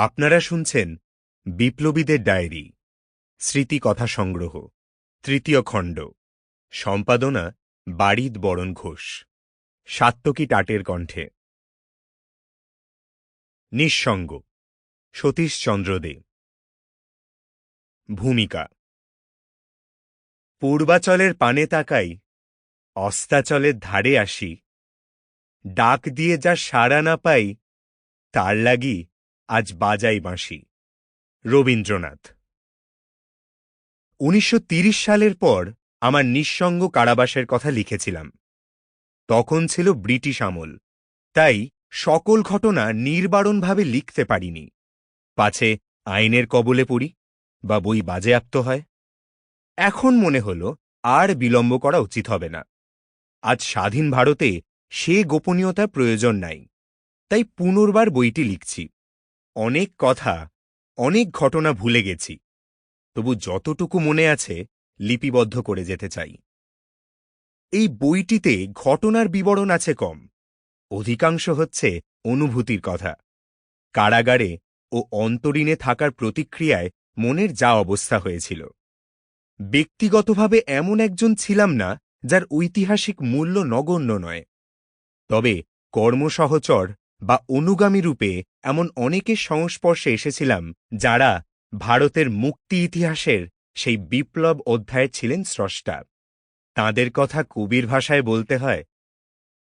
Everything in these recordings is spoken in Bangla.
আপনারা শুনছেন বিপ্লবীদের ডায়েরি স্মৃতি কথা সংগ্রহ, তৃতীয় খণ্ড, সম্পাদনা বাড়িদ বরণ ঘোষ সাত্তকী টাটের কণ্ঠে। নিঃসঙ্গ সতীশচন্দ্র দে। ভূমিকা, পূর্বাচলের পানে তাকাই, অস্তাচলের ধারে আসি, ডাক দিয়ে যা সাড়া না পাই, তার লাগি আজ বাজাই বাঁশি। রবীন্দ্রনাথ। উনিশশো সালের পর আমার নিঃসঙ্গ কারাবাসের কথা লিখেছিলাম। তখন ছিল ব্রিটিশ আমল। তাই সকল ঘটনা নির্বারণভাবে লিখতে পারিনি। পাছে আইনের কবলে পড়ি বা বই বাজেয়াপ্ত হয়। এখন মনে হল আর বিলম্ব করা উচিত হবে না। আজ স্বাধীন ভারতে সে গোপনীয়তার প্রয়োজন নাই। তাই পুনর্বার বইটি লিখছি। অনেক কথা, অনেক ঘটনা ভুলে গেছি। তবু যতটুকু মনে আছে, লিপিবদ্ধ করে যেতে চাই। এই বইটিতে ঘটনার বিবরণ আছে কম। অধিকাংশ হচ্ছে অনুভূতির কথা। কারাগারে ও অন্তরীণে থাকার প্রতিক্রিয়ায় মনের যা অবস্থা হয়েছিল। ব্যক্তিগতভাবে এমন একজন ছিলাম না, যার ঐতিহাসিক মূল্য নগণ্য নয়। তবে কর্মসহচর বা অনুগামী রূপে এমন অনেকের সংস্পর্শে এসেছিলাম যারা ভারতের মুক্তি ইতিহাসের সেই বিপ্লব অধ্যায়ে ছিলেন স্রষ্টা। তাদের কথা কবির ভাষায় বলতে হয়,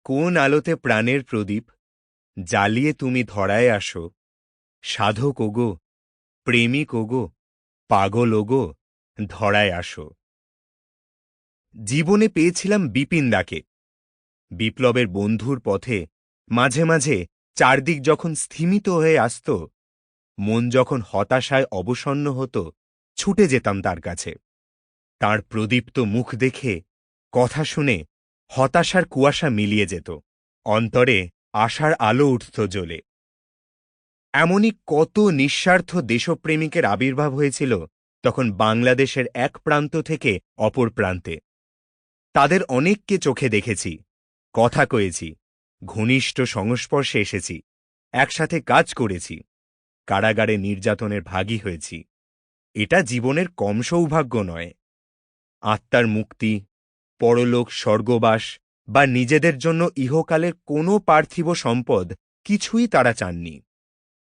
কোন আলোতে প্রাণের প্রদীপ, জ্বালিয়ে তুমি ধরায় আসো, সাধক ওগো, প্রেমিক ওগো, পাগল ওগো, ধরায় আসো। জীবনে পেয়েছিলাম বিপিনদাকে বিপ্লবের বন্ধুর পথে মাঝে মাঝে চারদিক যখন স্থিমিত হয়ে আসত, মন যখন হতাশায় অবসন্ন হতো, ছুটে যেতাম তার কাছে। তার প্রদীপ্ত মুখ দেখে, কথা শুনে হতাশার কুয়াশা মিলিয়ে যেত। অন্তরে আশার আলো উঠত জ্বলে। এমনই কত নিঃস্বার্থ দেশপ্রেমিকের আবির্ভাব হয়েছিল তখন বাংলাদেশের এক প্রান্ত থেকে অপর প্রান্তে। তাদের অনেককে চোখে দেখেছি, কথা কয়েছি। ঘনিষ্ঠ সংস্পর্শে এসেছি। একসাথে কাজ করেছি। কারাগারে নির্যাতনের ভাগী হয়েছি। এটা জীবনের কম সৌভাগ্য নয়। আত্মার মুক্তি, পরলোক স্বর্গবাস বা নিজেদের জন্য ইহকালের কোনো পার্থিব সম্পদ কিছুই তারা চাননি।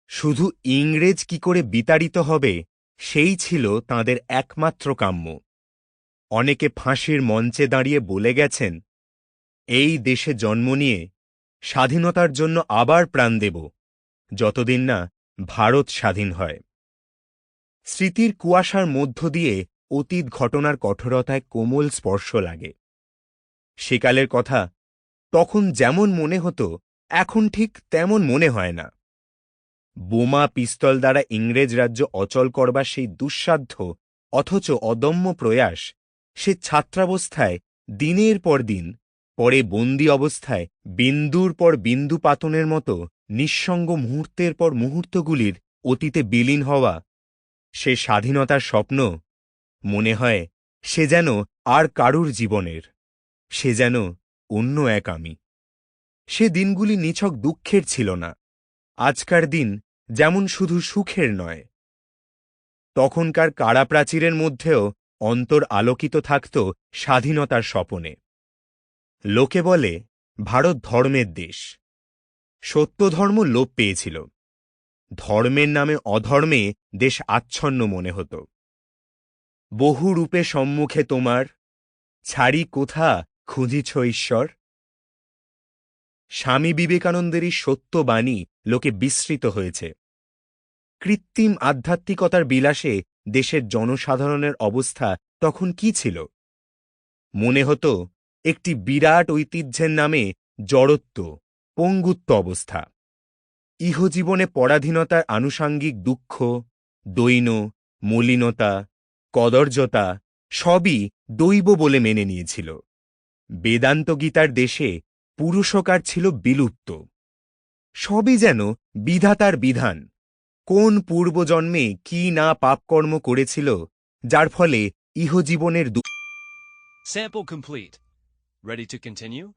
শুধু ইংরেজ কি করে বিতাড়িত হবে, সেই ছিল তাদের একমাত্র কাম্য। অনেকে ফাঁসির মঞ্চে দাঁড়িয়ে বলে গেছেন, এই দেশে জন্ম নিয়ে স্বাধীনতার জন্য আবার প্রাণ দেব, যতদিন না ভারত স্বাধীন হয়। স্মৃতির কুয়াশার মধ্য দিয়ে অতীত ঘটনার কঠোরতায় কোমল স্পর্শ লাগে। সেকালের কথা তখন যেমন মনে হতো, এখন ঠিক তেমন মনে হয় না। বোমা পিস্তল দ্বারা ইংরেজ রাজ্য অচল করবার সেই দুঃসাধ্য, অথচ অদম্য প্রয়াস, সে ছাত্রাবস্থায় দিনের পর দিন পরে বন্দি অবস্থায় বিন্দুর পর বিন্দু পাতনের মতো নিঃসঙ্গ মুহূর্তের পর মুহূর্তগুলির অতীতে বিলীন হওয়া সে স্বাধীনতার স্বপ্ন মনে হয় সে যেন আর কারুর জীবনের, সে যেন অন্য এক আমি। সে দিনগুলি নিছক দুঃখের ছিল না, আজকার দিন যেমন শুধু সুখের নয়। তখনকার কারাপ্রাচীরের মধ্যেও অন্তর আলোকিত থাকত স্বাধীনতার স্বপনে। লোকে বলে, ভারত ধর্মের দেশ। সত্য ধর্ম লোপ পেয়েছিল। ধর্মের নামে অধর্মে দেশ আচ্ছন্ন মনে হতো। বহু রূপে সম্মুখে তোমার, ছাড়ি কোথা খুঁজিছ ঈশ্বর? স্বামী বিবেকানন্দেরই সত্য বাণী লোকে বিস্মৃত হয়েছে। কৃত্রিম আধ্যাত্মিকতার বিলাসে দেশের জনসাধারণের অবস্থা তখন কি ছিল? মনে হতো একটি বিরাট ঐতিহ্যের নামে জড়ত্ব, পঙ্গুত্ব অবস্থা। ইহজীবনে পরাধীনতার আনুষাঙ্গিক দুঃখ, দৈন, মলিনতা, কদর্যতা সবই দৈব বলে মেনে নিয়েছিল। বেদান্ত গীতার দেশে পুরুষকার ছিল বিলুপ্ত। সবই যেন বিধাতার বিধান। কোন পূর্বজন্মে কি না পাপকর্ম করেছিল, যার ফলে ইহজীবনের complete. Ready to continue?